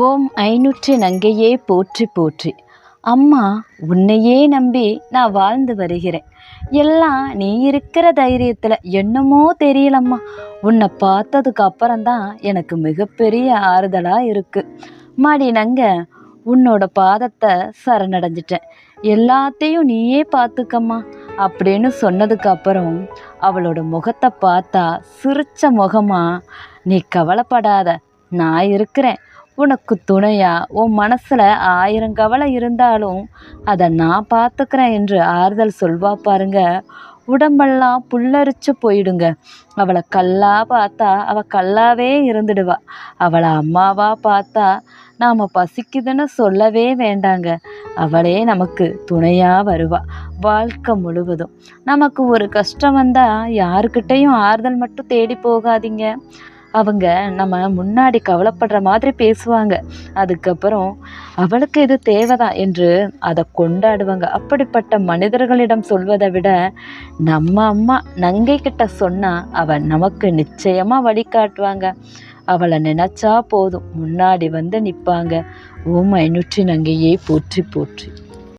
ஓம் ஐநூற்று நங்கையே போற்றி போற்றி. அம்மா உன்னையே நம்பி நான் வாழ்ந்து வருகிறேன். எல்லாம் நீ இருக்கிற தைரியத்தில் என்னமோ தெரியலம்மா. உன்னை பார்த்ததுக்கு அப்புறம்தான் எனக்கு மிகப்பெரிய ஆறுதலாக இருக்குது மாடி நங்க உன்னோட பாதத்தை சரணடைஞ்சிட்டேன். எல்லாத்தையும் நீயே பார்த்துக்கம்மா. அப்படின்னு சொன்னதுக்கு அப்புறம் அவளோட முகத்தை பார்த்தா சிரிச்ச முகமா நீ கவலைப்படாத நான் இருக்கிறேன். உனக்கு துணையா? உன் மனசில் ஆயிரம் கவலை இருந்தாலும் அதை நான் பார்த்துக்கிறேன் என்று ஆறுதல் சொல்வா பாருங்க. உடம்பெல்லாம் புல்லரிச்சு போயிடுங்க. அவளை கல்லா பார்த்தா அவள் கல்லாவே இருந்துடுவா. அவளை அம்மாவா பார்த்தா நாம் பசிக்குதுன்னு சொல்லவே வேண்டாங்க. அவளே நமக்கு துணையாக வருவா. வாழ்க்கை முழுவதும். நமக்கு ஒரு கஷ்டம் வந்தால் யாருக்கிட்டேயும் ஆறுதல் மட்டும் தேடி போகாதீங்க. அவங்க நம்ம முன்னாடி கவலைப்படுற மாதிரி பேசுவாங்க. அதுக்கப்புறம் அவளுக்கு இது தேவைதான் என்று அதை கொண்டாடுவாங்க. அப்படிப்பட்ட மனிதர்களிடம் சொல்வதை விட நம்ம அம்மா நங்கை கிட்ட சொன்னா அவள் நமக்கு நிச்சயமா வழிகாட்டுவாங்க அவளை நினைச்சா போதும். முன்னாடி வந்து நிற்பாங்க ஓம் ஐநூற்றி நங்கையே போற்றி போற்றி.